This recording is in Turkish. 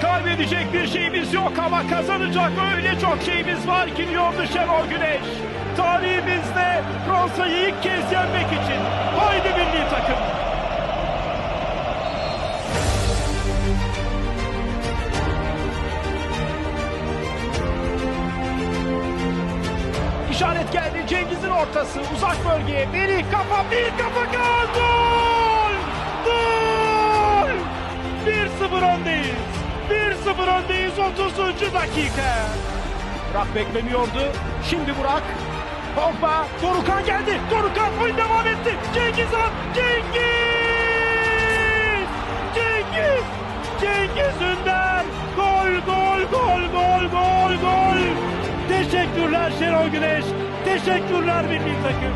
Kaybedecek bir şeyimiz yok ama kazanacak öyle çok şeyimiz var ki diyordu Şenol Güneş. Tarihimizde Fransa'yı ilk kez yenmek için. Haydi milli takım. İşaret geldi Cengiz'in ortası uzak bölgeye Melih kafa bir kafa 1-0 öndeyiz 30. dakika. Burak beklemiyordu. Şimdi Burak. Pogba Dorukan geldi. Dorukan oyun devam etti. Cengiz Han Cengiz! Cengiz! Cengiz Ünder! Gol gol gol gol gol gol! Teşekkürler Şenol Güneş. Teşekkürler milli takım.